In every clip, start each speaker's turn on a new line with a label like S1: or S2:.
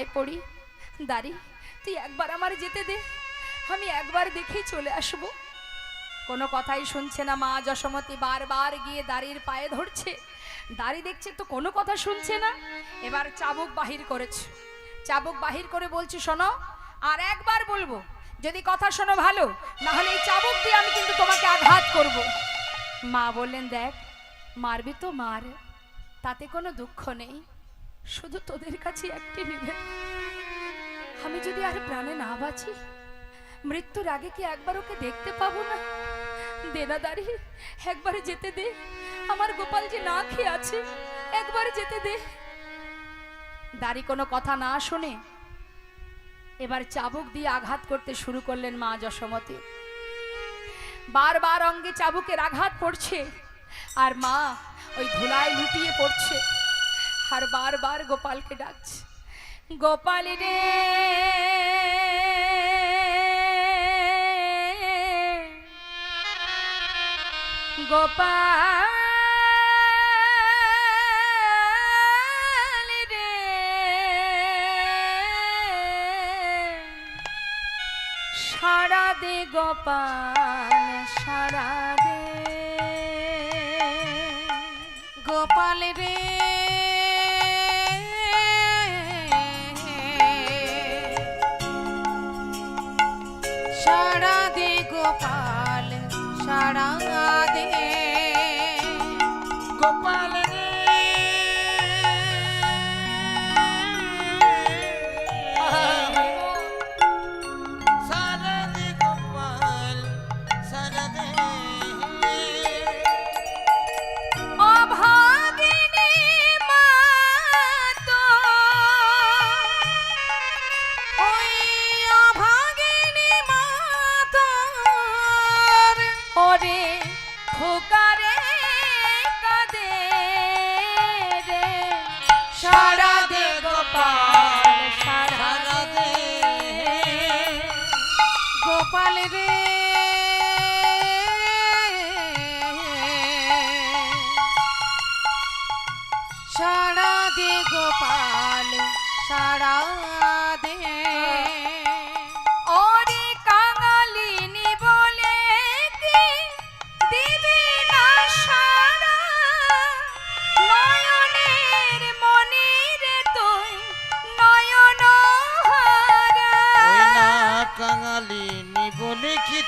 S1: পায়ে পড়ি। দাঁড়ি, তুই একবার আমার যেতে দে। আমি একবার দেখেই চলে আসব। কোনো কথাই শুনছে না মা যশোমতী, বারবার গিয়ে দাড়ির পায়ে ধরছে। দাড়ি দেখছে তো কোনো কথা শুনছে না। এবার চাবুক বাহির করেছে। চাবুক বাহির করে বলছি, শোনো, আর একবার বলব, যদি কথা শোনো ভালো না হলে এই চাবুক দিয়ে আমি কিন্তু তোমাকে আঘাত করব। মা বললেন, দেখ, মারবি তো মার, তাতে কোনো দুঃখ নেই। শুধু তোদের কাছে একটি নিবে আমি যদি আর প্রাণে না বাঁচি, মৃত্যুর আগে কি একবার ওকে দেখতে পাবো না? দেনা দাঁড়ি একবার যেতে দে। আমার গোপাল যে না খেয়ে আছে, একবার যেতে দে। দাড়ি কোনো কথা না শুনে এবার চাবুক দিয়ে আঘাত করতে শুরু করলেন মা যশোমতী। বারবার অঙ্গে চাবুকের আঘাত পড়ছে, আর মা ওই ধুলায় লুটিয়ে পড়ছে। আর বারবার গোপালকে ডাকছে গোপাল রে গোপাল রে সারা দে গোপাল সারা দে
S2: গোপাল রে সারা দে গোপাল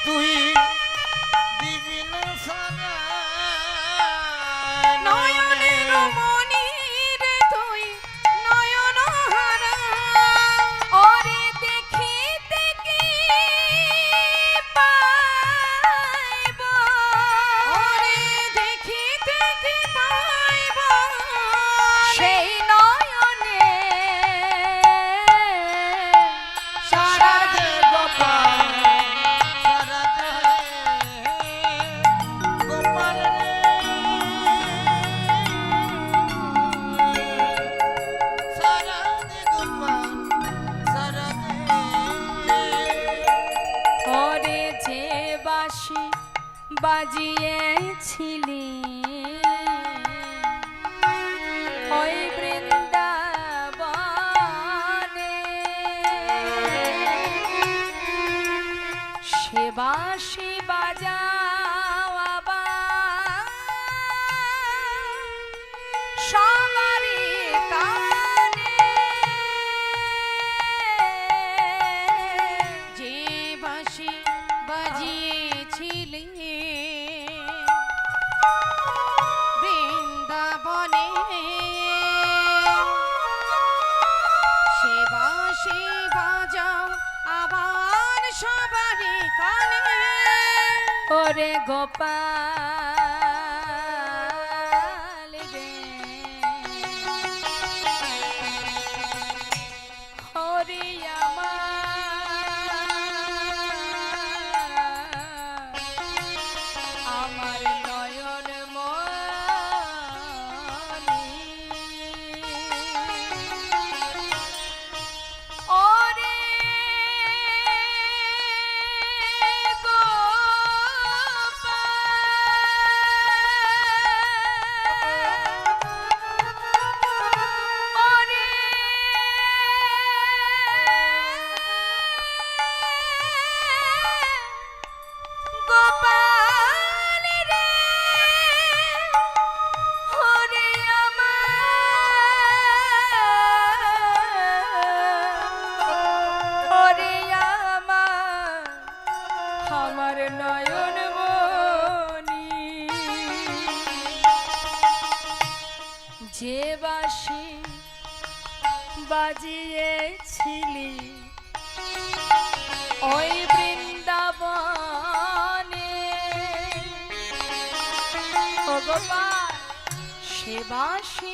S1: তুই
S2: pode
S1: ওরে
S3: গোপাল।
S1: ও সেবা সে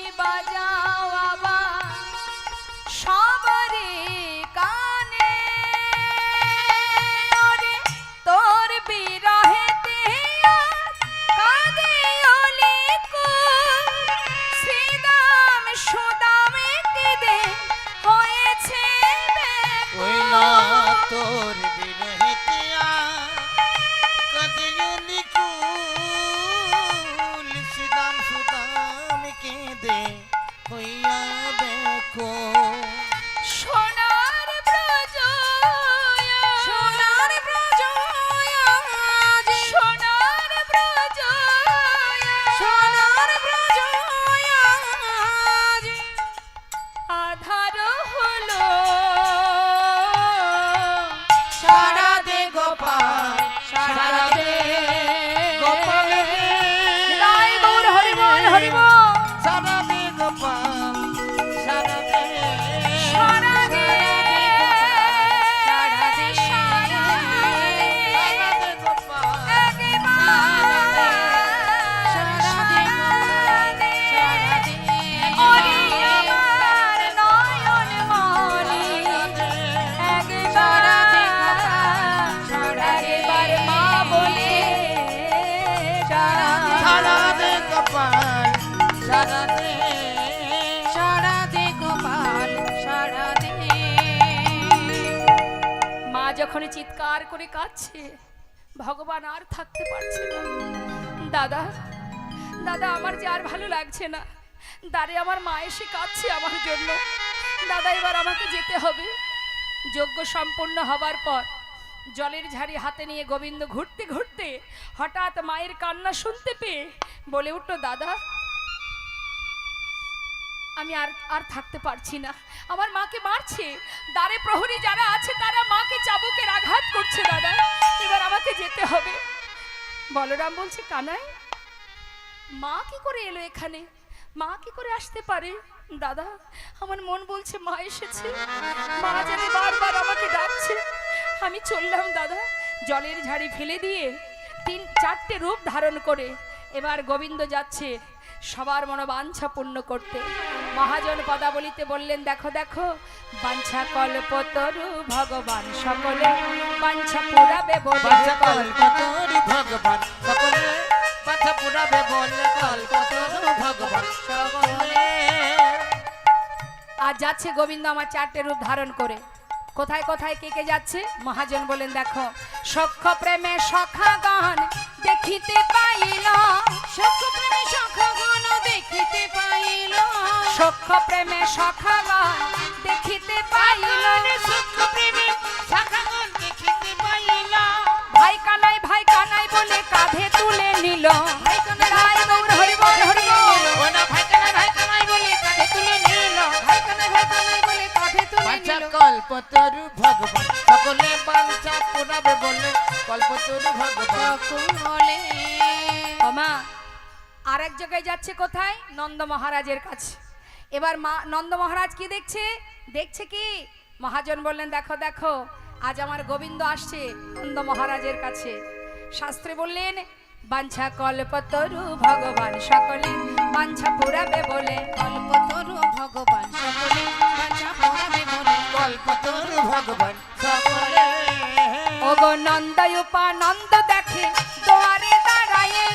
S1: মা যখন চিৎকার করে কাঁদছে। ভগবান আর থাকতে পারছে না। দাদা দাদা, আমার যে আর ভালো লাগছে না। দাঁড়ে আমার মা এসে কাঁদছে আমার জন্য। দাদা, এবার আমাকে যেতে হবে। যজ্ঞ সম্পূর্ণ হবার পর জলের ঝাড়ি হাতে নিয়ে গোবিন্দ ঘুরতে ঘুরতে হঠাৎ মায়ের কান্না শুনতে পেয়ে বলে উঠল, দাদা আমি আর আর থাকতে পারছি না। আমার মাকে মারছে। দ্বারে প্রহরী যারা আছে, তারা মাকে চাবুকের আঘাত করছে, দাদা। এবার আমাকে যেতে হবে। বলরাম বলছে, কানাই, মা কি করে এলো এখানে? মা কি করে আসতে পারে? দাদা, আমার মন বলছে, মা এসেছে। মা যেন বারবার আমাকে ডাকছে। আমি চললাম, দাদা, জলের ঝাড়ি ফেলে দিয়ে তিন, চারটে রূপ ধারণ করে। এবার গোবিন্দ যাচ্ছে সবার মনোবাঞ্ছা পূর্ণ করতে। মহাজন পদাবলিতে বললেন দেখো দেখো বাঞ্ছা কল্পতরু ভগবান সকলে বাঞ্ছা পুরাবে বলে কল্প
S3: কল্পতরু ভগবান সকলে বাচ্চা পুরাবে বলে কল্পতরু ভগবান সকলে।
S1: আর যাচ্ছে গোবিন্দ আমার চারটে রূপ ধারণ করে। কোথায় কোথায় কে কে যাচ্ছে? মহাজন বলেন দেখো সখ্য প্রেমে সখা গান দেখিতে পাইল।
S2: সখ প্রেমে সখ গণ দেখিতে পাইল।
S1: সখ্য প্রেমে সখা দেখিতে পাইল
S3: সুখ প্রেমে শাখাগণ দেখিতে পাইলা
S1: ভাই কানাই ভাই কানাই বলে কাঁধে তুলে নিল।
S2: ভাই কানাই, ভাই
S1: হরিবল হরিবল
S3: ভাই কানাই ভাই কানাই বলে কাঁধে তুলে নিল।
S2: ভাই কানাই ভাই কানাই বলে কাঁধে তুলে নিল।
S3: কল্পতরু ভগবান সকলে বাঞ্ছা পুরাবে বলে। কল্পতরু ভগবান।
S2: সকলে।
S1: আর এক জায়গায় যাচ্ছে কোথায়? নন্দ মহারাজের কাছে। এবার মা নন্দ মহারাজ কি দেখছে? দেখছে কি? মহাজন বললেন দেখো দেখো আজ আমার গোবিন্দ আসছে নন্দ মহারাজের কাছে। শাস্ত্রে বললেন বাঞ্ছা কল্পতরু ভগবান সকলে বাঞ্ছা পুরাবে বলে
S2: কল্পতরু ভগবান সকলে বাঞ্ছা পড়াবে বলে
S3: কল্পতরু ভগবান সকলে।
S1: ওগো নন্দ উপানন্দ দেখে দোয়ারে দাঁড়ায়ে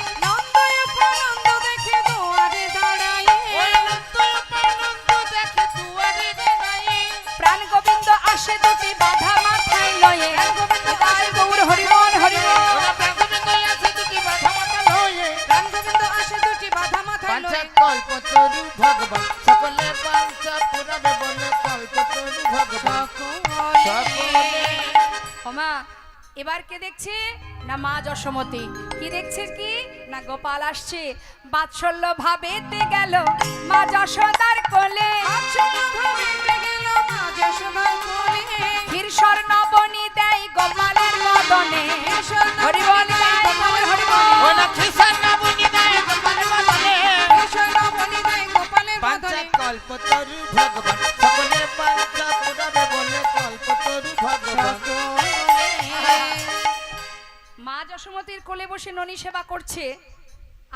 S1: কাকে দেখছে? না মা যশমতি। কি দেখছে কি? না গোপাল আসছে। বাৎসল্য ভাবে গেল মা যশোদার কোলে। ক্ষীরসর নবনী দেয় গোপালের মদনে
S3: কল্পতরু ভগবান। সকলে পাঞ্চ পুরবে বলে কল্পতরু ভগবান।
S1: যশোমতির কোলে বসে ননী সেবা করছে,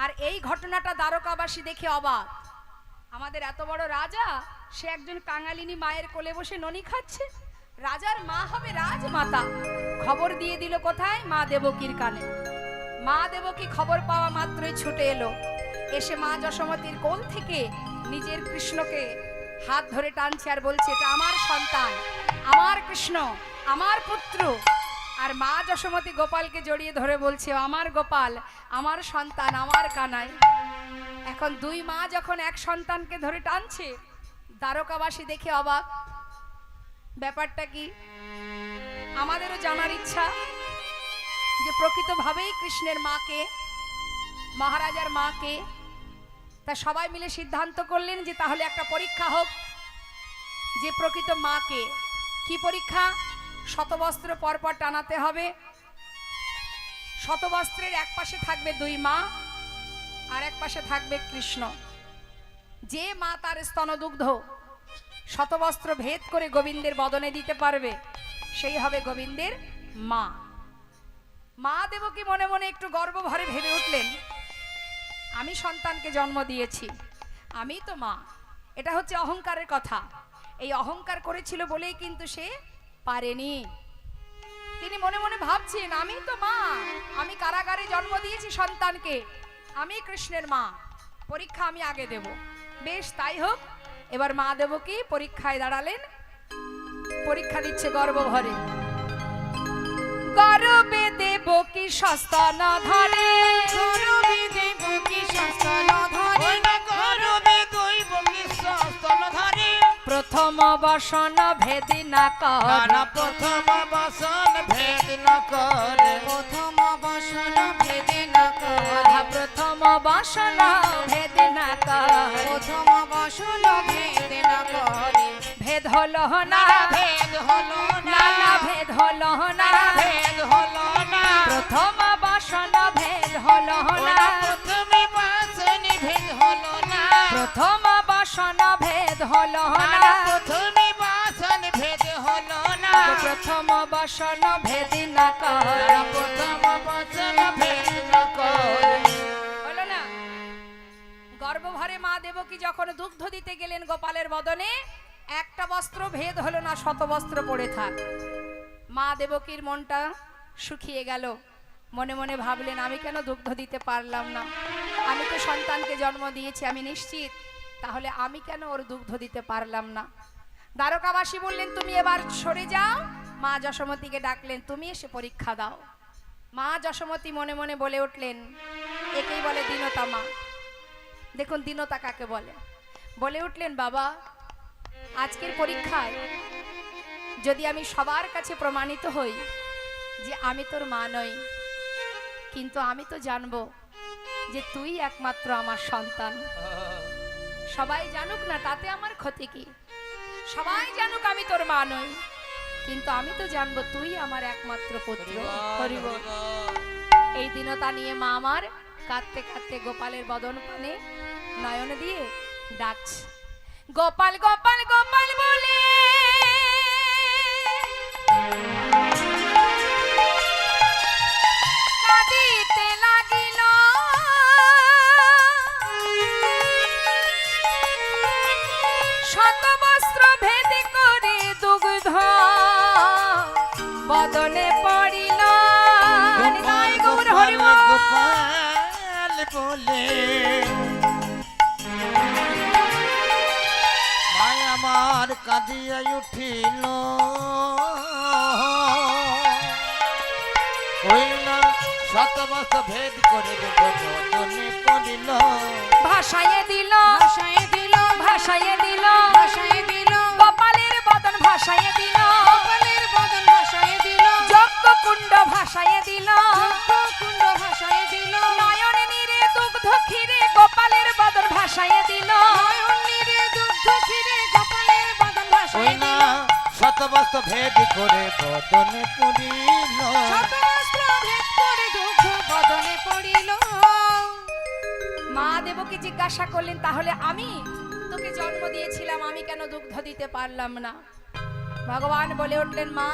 S1: আর এই ঘটনাটা দ্বারকাবাসী দেখে অবাক। আমাদের এত বড় রাজা, সে একজন কাঙালিনী মায়ের কোলে বসে ননী খাচ্ছে? রাজার মা হবে রাজমাতা। খবর দিয়ে দিল কোথায়? মা দেবকীর কানে। মা দেবকী খবর পাওয়া মাত্রই ছুটে এলো। এসে মা যশোমতির কোল থেকে নিজের কৃষ্ণকে হাত ধরে টানছে আর বলছে, এটা আমার সন্তান, আমার কৃষ্ণ, আমার পুত্র। আর মা যশোমতী গোপালকে জড়িয়ে ধরে বলছে, আমার গোপাল, আমার সন্তান, আমার কানাই। এখন দুই মা যখন এক সন্তানকে ধরে টানছে, দ্বারকাবাসী দেখে অবাক। ব্যাপারটা কি? আমাদেরও জানার ইচ্ছা যে প্রকৃতভাবেই কৃষ্ণের মাকে, মহারাজার মাকে, তা সবাই মিলে সিদ্ধান্ত করলেন যে তাহলে একটা পরীক্ষা হোক। যে প্রকৃত মাকে, কি পরীক্ষা? শতবস্ত্র পরপর টানাতে হবে। শতবস্ত্রের এক পাশে থাকবে দুই মা, আর এক পাশে থাকবে কৃষ্ণ। যে মা তার স্তনদুগ্ধ, শতবস্ত্র ভেদ করে গোবিন্দের বদনে দিতে পারবে, সেই হবে গোবিন্দের মা। মা দেবকী মনে মনে একটু গর্ব ভরে ভেবে উঠলেন, আমি সন্তানকে জন্ম দিয়েছি, আমি তো মা। এটা হচ্ছে অহংকারের কথা। এই অহংকার করেছিল বলেই কিন্তু সে পারেনি। তিনি মনে মনে ভাবছেন, আমি তো মা, আমি কারাগারে জন্ম দিয়েছি সন্তানকে, আমি কৃষ্ণের মা, পরীক্ষা আমি আগে দেব। বেশ, তাই হোক, এবার মা দেব কি পরীক্ষায় দাঁড়ালেন, পরীক্ষা দিচ্ছে গর্ব ভরে গর্বে দেব কি সস্তান ধরে।
S2: গরবে শাসন ধরে।
S3: ওই না গরবে
S1: প্রথম বসন ভেদি না কর।
S3: প্রথম বাসন ভেদ ন করে।
S2: প্রথম বসন ভেদে না করে।
S1: প্রথম বসন ভেদি না কর।
S2: প্রথম বসন ভেদে না করে।
S1: ভেদ হলো না।
S3: ভেদ হলো না।
S1: ভেদ হলো না।
S3: ভেদ হলো না।
S1: প্রথম বসন ভেদ হলো না
S3: প্রথমে বাসনি ভেদ হলো না।
S1: প্রথম বসন ভেদ হলো না।
S3: প্রথমে বাসন ভেদ হলো না।
S1: প্রথম বসন ভেদি না কর।
S3: প্রথম বাসন ভেদ ন করে।
S1: হলো না? গর্ভভরে মা দেবকী যখন দুগ্ধ দিতে গেলেন গোপালের বদনে একটা বস্ত্র ভেদ হলো না শত বস্ত্র পড়ে থাক। মা দেবকীর মনটা শুকিয়ে গেল। মনে মনে ভাবলেন, আমি কেন দুগ্ধ দিতে পারলাম না? আমি তো সন্তানকে জন্ম দিয়েছি, আমি নিশ্চিত। তাহলে আমি কেন ওর দুগ্ধ দিতে পারলাম না? দ্বারকাবাসী বললেন, তুমি এবার সরে যাও। মা যশোমতীকে ডাকলেন, তুমি এসে পরীক্ষা দাও। মা যশোমতী মনে মনে বলে উঠলেন, একেই বলে দীনতা মা। দেখুন, দীনতা কাকে বলে? বলে উঠলেন, বাবা, আজকের পরীক্ষায় যদি আমি সবার কাছে প্রমাণিত হই যে আমি তোর মা নই কিন্তু আমি তো জানব যে তুই একমাত্র আমার সন্তান। সবাই জানুক না তাতে আমার ক্ষতি কি? সবাই জানুক আমি তোর মা নই কিন্তু আমি তো জানব তুই আমার একমাত্র পুত্র। হরিবল। এই দিনতা নিয়ে মা আমার কাঁদতে কাঁদতে গোপালের বদন পানে নয়ন দিয়ে ডাকছে। গোপাল গোপাল গোপাল বলে।
S3: বলে। মায় আমার কাঁদিয়া উঠিল। হইল শতবস্ত ভেদ করে পড়িল।
S1: ভাসাইয়ে দিল।
S2: ভাষায় দিল।
S1: ভাসাইয়ে দিল।
S2: ভাষায় দিল।
S1: গোপালের বদন ভাসাইয়ে দিল।
S2: কপালের বদন ভাষায় দিল।
S1: যজ্ঞ কুণ্ড ভাসাইয়ে
S3: শতবস্ত ভেদ করে বদনে পড়িল।
S1: মা দেবকে জিজ্ঞাসা করলেন, তাহলে আমি তোকে জন্ম দিয়েছিলাম, আমি কেন দুগ্ধ দিতে পারলাম না? ভগবান বলে উঠলেন, মা,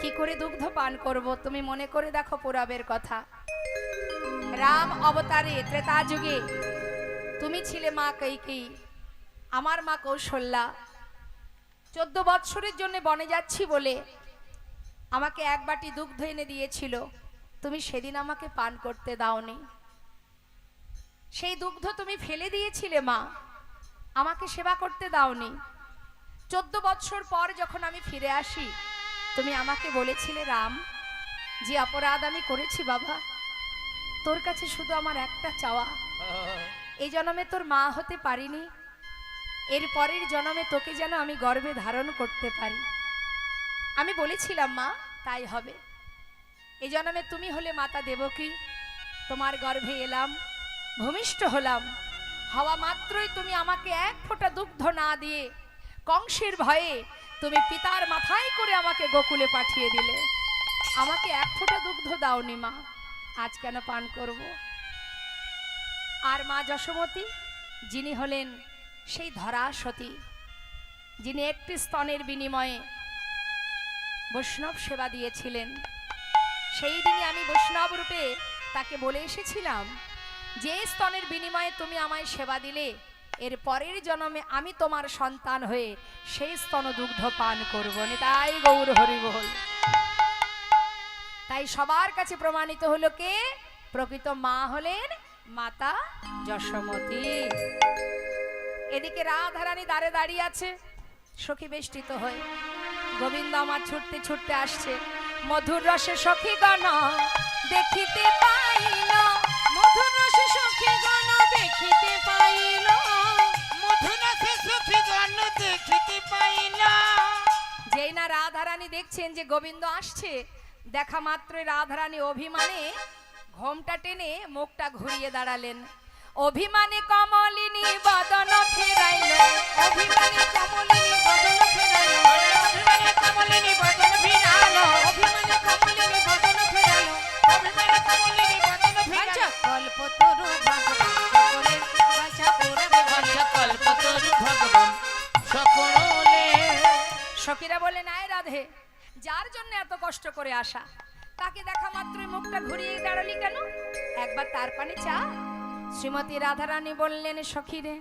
S1: কি করে দুগ্ধ পান করব? তুমি মনে করে দেখো পুরাবের কথা। রাম অবতারে, ত্রেতা যুগে, তুমি ছিলে মা কৈকেয়ী, আমার মা কৌশল্যা। চোদ্দ বৎসরের জন্য বনে যাচ্ছি বলে আমাকে এক বাটি দুগ্ধ এনে দিয়েছিল। তুমি সেদিন আমাকে পান করতে দাওনি। সেই দুগ্ধ তুমি ফেলে দিয়েছিলে মা। আমাকে সেবা করতে দাওনি। চোদ্দ বৎসর পর যখন আমি ফিরে আসি তুমি আমাকে বলেছিলে রাম যে অপরাধ আমি করেছি বাবা তোর কাছে শুধু আমার একটা চাওয়া। এই জন্মে তোর মা হতে পারিনি এর পরের জন্মে তোকে যেন আমি গর্ভে ধারণ করতে পারি। আমি বলেছিলাম, মা, তাই হবে। এই জন্মে তুমি হলে মাতা দেবকী, তোমার গর্ভে এলাম, ভূমিষ্ঠ হলাম। হওয়া মাত্রই তুমি আমাকে এক ফোঁটা দুগ্ধ না দিয়ে কংসের ভয়ে তুমি পিতার মাথায় করে আমাকে গোকুলে পাঠিয়ে দিলে। আমাকে এক ফোঁটা দুগ্ধ দাওনি, মা, আজ কেন পান করব? আর মা যশোমতী, যিনি হলেন সেই ধরা সতী যিনি একটি স্তনের বিনিময়ে বৈষ্ণব সেবা দিয়েছিলেন। সেই দিনে আমি বৈষ্ণব রূপে তাকে বলে এসেছিলাম, যে স্তনের বিনিময়ে তুমি আমায় সেবা দিলে, এর পরের জন্মে আমি তোমার সন্তান হয়ে সেই স্তন দুগ্ধ পান করব। তাই গৌর হরি বল। তাই সবার কাছে প্রমাণিত হলো কে? প্রকৃত মা হলেন মাতা যশোমতী। এদিকে রাধারানী দাঁড়ে দাঁড়িয়ে আছে। সখী বেষ্টিত হয়ে। গোবিন্দ আমার ছুটতে ছুটতে আসছে। মধুর রসে সখী গণ, দেখিতে পাইল।
S2: মধুর রসে সখী গণ, দেখিতে পাইল।
S3: মধুরাসে সখী গণ, দেখিতে পাইলা।
S1: যেই না রাধারানী দেখছেন যে গোবিন্দ আসছে, দেখা মাত্রই রাধারানী অভিমানে ঘোমটা টেনে মুখটা ঘুরিয়ে দাঁড়ালেন। অভিমানে কমলিনী বদন ফেরাইল। অভিমানে কমলিনী বদন ফেরাইল।
S3: অভিমানে কমলিনী বদন ফিরালো
S1: অভিমানে কমলিনী বদন ফেরাইল।
S3: অভিমানে কমলিনী বদন
S2: বাঞ্ছা
S3: ফিরালো
S2: কল্পতরু ভগবান সকলে বলে
S3: সকলে।
S1: সখীরা বললেন আয় রাধে যার জন্য এত কষ্ট করে আসা? তাকে দেখা মাত্রই মুখটা ঘুরিয়ে দাঁড়ালি কেন? একবার তার পানে চা। শ্রীমতী রাধারানী বললেন, সখীরে,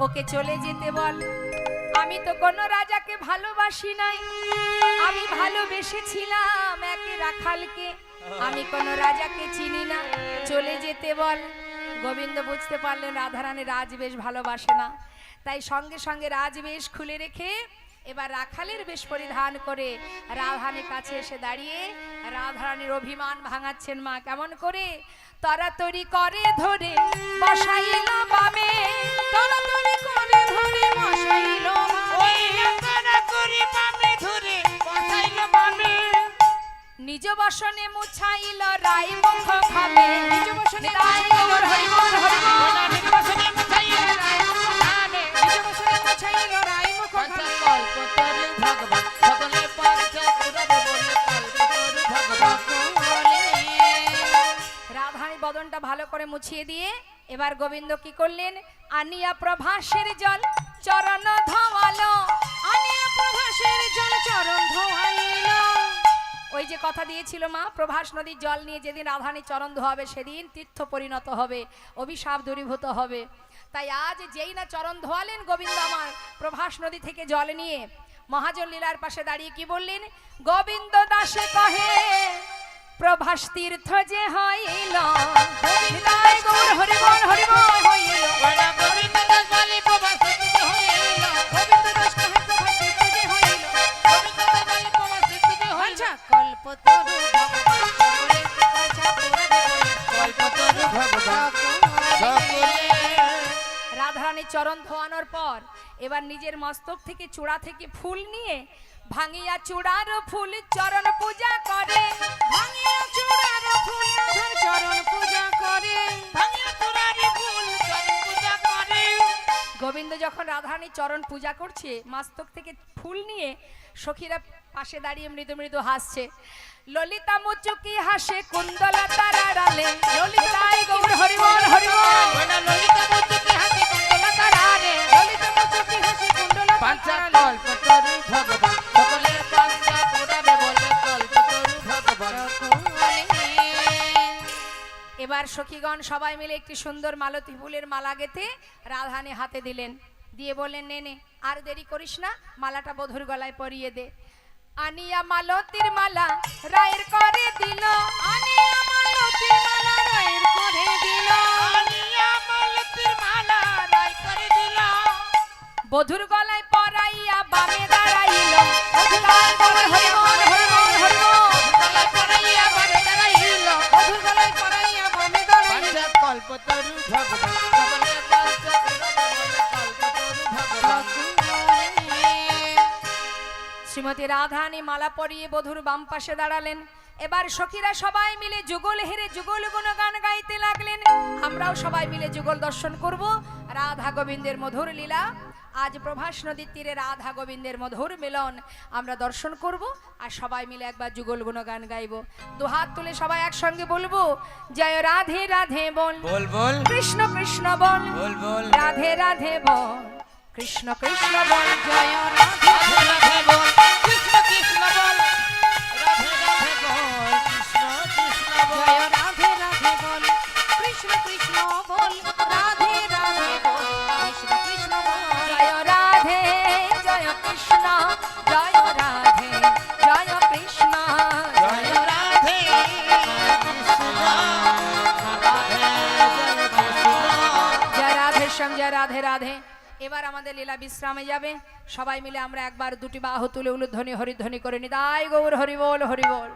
S1: ওকে চলে যেতে বল। আমি তো কোনো রাজাকে ভালোবাসি নাই। আমি ভালোবেসেছিলাম একে রাখালকে। আমি কোনো রাজাকে চিনি না। চলে যেতে বল। গোবিন্দ বুঝতে পারলেন, রাধারানী রাজবেশ ভালোবাসে না। তাই সঙ্গে সঙ্গে রাজবেশ খুলে রেখে এবার রাখালের বেশ পরিধান করে রাধানের কাছে এসে দাঁড়িয়ে রাধারানীর অভিমান ভাঙাচ্ছেন মা। কেমন করে? তরাতরি করে ধরে বসাইল বামে
S2: তড়াতড়ি করে ধরে
S3: বসাইল
S1: নিজ বসনে মুছাইল রাই গোবিন্দ কি করলেন? আনিয়া প্রভাসের জল চরণ ধোয়ালো।
S2: আনিয়া প্রভাসের জল চরণ ধোয়াইল।
S1: ওই যে কথা দিয়েছিল মা, প্রভাস নদীর জল নিয়ে যেদিন রাধানী চরণ ধোয়াবে সেদিন তীর্থ পরিণত হবে, অভিশাপ দূরীভূত হবে। তাই আজ যেই না চরণ ধোয়ালেন গোবিন্দ আমার, প্রভাস নদী থেকে জল নিয়ে, মহাজন লীলার পাশে দাঁড়িয়ে কি বললেন? গোবিন্দ দাসে কহে প্রভাস তীর্থ যে হইল গৌর
S3: বলে বলে
S2: সকলে
S1: রাধারানীর চরণ ধোয়ানোর পর এবার নিজের মস্তক থেকে চূড়া থেকে ফুল নিয়ে ভাঙিয়া চূড়ার ফুল চরণ পূজা করে।
S2: ভাঙিয়া চূড়ার ফুল চরণ পূজা করে।
S3: ভাঙিয়া তোরারি ফুল চরণ পূজা করে।
S1: গোবিন্দ যখন রাধারানীর চরণ পূজা করছে মস্তক থেকে ফুল নিয়ে সখীরা পাশে দাঁড়িয়ে মৃদু মৃদু হাসছে। ললিতা মুচুকি হাসে কুন্দলা তারা ডালে ললিতাই গৌর হরিবল হরিবল।
S3: ললিতা মুচুকি হাসি কুণ্ডলা
S2: আড়ালে ললিত মুচকি হাসি কুণ্ডল
S3: পাঞ্চা কল্পতরু ভগবান।
S1: এবার সখীগণ সবাই মিলে একটি সুন্দর মালতী ফুলের মালা গেথে রাধানে হাতে দিলেন। দিয়ে বললেন নে নে আর দেরি করিস না মালাটা বধুর গলায় পরিয়ে দে। আনিয়া মালতীর মালা রায়ের করে দিল
S2: আনিয়া মালতীর মালা রায়ের করে দিল।
S3: আনিয়া মালতীর মালা রায় করে দিল।
S1: বধুর গলায় পরাইয়া বামে দাঁড়াইল শ্রীমতী রাধানী মালা পরিয়ে বধুর বাম পাশে দাঁড়ালেন। এবার সখীরা সবাই মিলে যুগল হেরে যুগল গুণগান গাইতে লাগলেন। আমরাও সবাই মিলে যুগল দর্শন করব। রাধা গোবিন্দের মধুর লীলা। আজ প্রভাস নদীর তীরে রাধা গোবিন্দের মধুর মিলন। আমরা দর্শন করব আর সবাই মিলে একবার যুগল গুণগান গাইব। দু হাত তুলে সবাই একসঙ্গে বলব জয় রাধে রাধে বল।
S3: বল বল।
S1: কৃষ্ণ কৃষ্ণ বল।
S3: বল বল।
S1: রাধে রাধে বল। কৃষ্ণ কৃষ্ণ বল জয়
S3: রাধে রাধে বল। কৃষ্ণ কৃষ্ণ বল। রাধে রাধে বল। কৃষ্ণ কৃষ্ণ বল।
S2: জয় রাধে রাধে বল। কৃষ্ণ কৃষ্ণ বল। রাধে রাধে বল। কৃষ্ণ কৃষ্ণ
S1: রাধে জয় কৃষ্ণ জয় রাধে জয় কৃষ্ণ
S3: জয় রাধে জয়
S1: জয় রাধে শ্যাম জয় রাধে রাধে। এবার আমাদের লীলা বিশ্রামে যাবে। সবাই মিলে আমরা একবার দুটি বাহু তুলে উলুধ্বনি হরিধ্বনি করে নিদায় গৌর হরিবোল হরিবোল